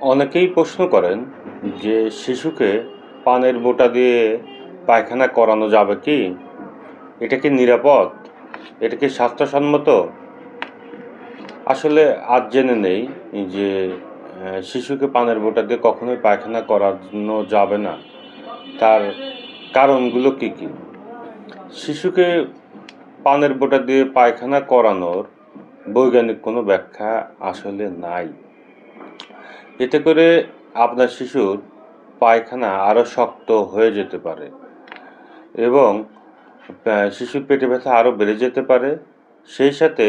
অনেকেই প্রশ্ন করেন যে শিশুকে পানের বোঁটা দিয়ে পায়খানা করানো যাবে কি? এটা কি নিরাপদ? এটা কি স্বাস্থ্যসম্মত? আসলে আজ জেনে নেই যে শিশুকে পানের বোঁটা দিয়ে কখনোই পায়খানা করানো যাবে না। তার কারণগুলো কি কি? শিশুকে পানের বোঁটা দিয়ে পায়খানা করানোর বৈজ্ঞানিক কোনো ব্যাখ্যা আসলে নাই। এতে করে আপনার শিশুর পায়খানা আরও শক্ত হয়ে যেতে পারে এবং শিশুর পেটে ব্যথা আরও বেড়ে যেতে পারে। সেই সাথে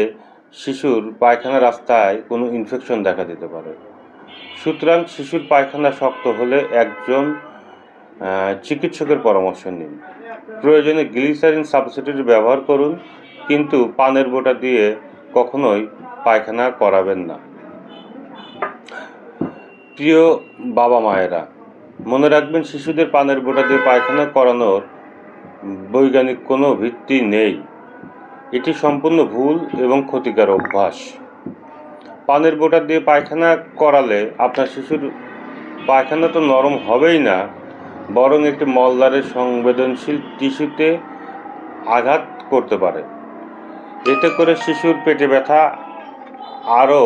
শিশুর পায়খানা রাস্তায় কোনো ইনফেকশন দেখা দিতে পারে। সুতরাং শিশুর পায়খানা শক্ত হলে একজন চিকিৎসকের পরামর্শ নিন। প্রয়োজনে গ্লিসারিন সাবস্টিটিউট ব্যবহার করুন, কিন্তু পানের বোঁটা দিয়ে কখনোই পায়খানা করাবেন না। প্রিয় বাবা মায়েরা, মনে রাখবেন শিশুদের পানের বোঁটা দিয়ে পায়খানা করানোর বৈজ্ঞানিক কোনো ভিত্তি নেই। এটি সম্পূর্ণ ভুল এবং ক্ষতিকর অভ্যাস। পানের বোঁটা দিয়ে পায়খানা করালে আপনার শিশুর পায়খানা তো নরম হবেই না, বরং একটি মলদ্বারের সংবেদনশীল টিস্যুতে আঘাত করতে পারে। এতে করে শিশুর পেটে ব্যথা আরও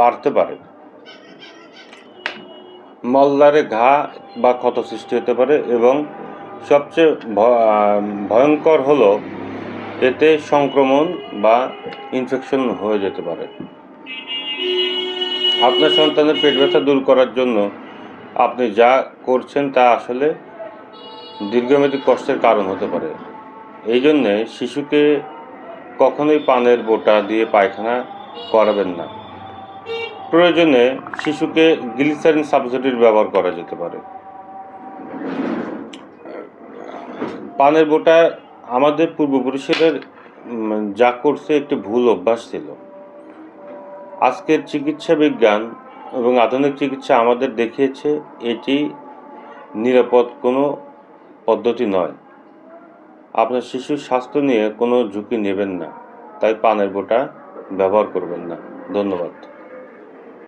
বাড়তে পারে। মলদ্বারে ঘা বা ক্ষত সৃষ্টি হতে পারে এবং সবচেয়ে ভয়ঙ্কর হলো এতে সংক্রমণ বা ইনফেকশন হয়ে যেতে পারে। আপনার সন্তানের পেট ব্যথা দূর করার জন্য আপনি যা করছেন তা আসলে দীর্ঘমেয়াদী কষ্টের কারণ হতে পারে। এই জন্যে শিশুকে কখনোই পানের বোঁটা দিয়ে পায়খানা করাবেন না। প্রয়োজনে শিশুকে গ্লিসারিন সাবস্টিটিউট ব্যবহার করা যেতে পারে। পানের বোঁটা আমাদের পূর্বপুরুষের যা করছে একটি ভুল অভ্যাস ছিল। আজকের চিকিৎসা বিজ্ঞান এবং আধুনিক চিকিৎসা আমাদের দেখিয়েছে এটি নিরাপদ কোনো পদ্ধতি নয়। আপনার শিশুর স্বাস্থ্য নিয়ে কোনো ঝুঁকি নেবেন না, তাই পানের বোঁটা ব্যবহার করবেন না। ধন্যবাদ।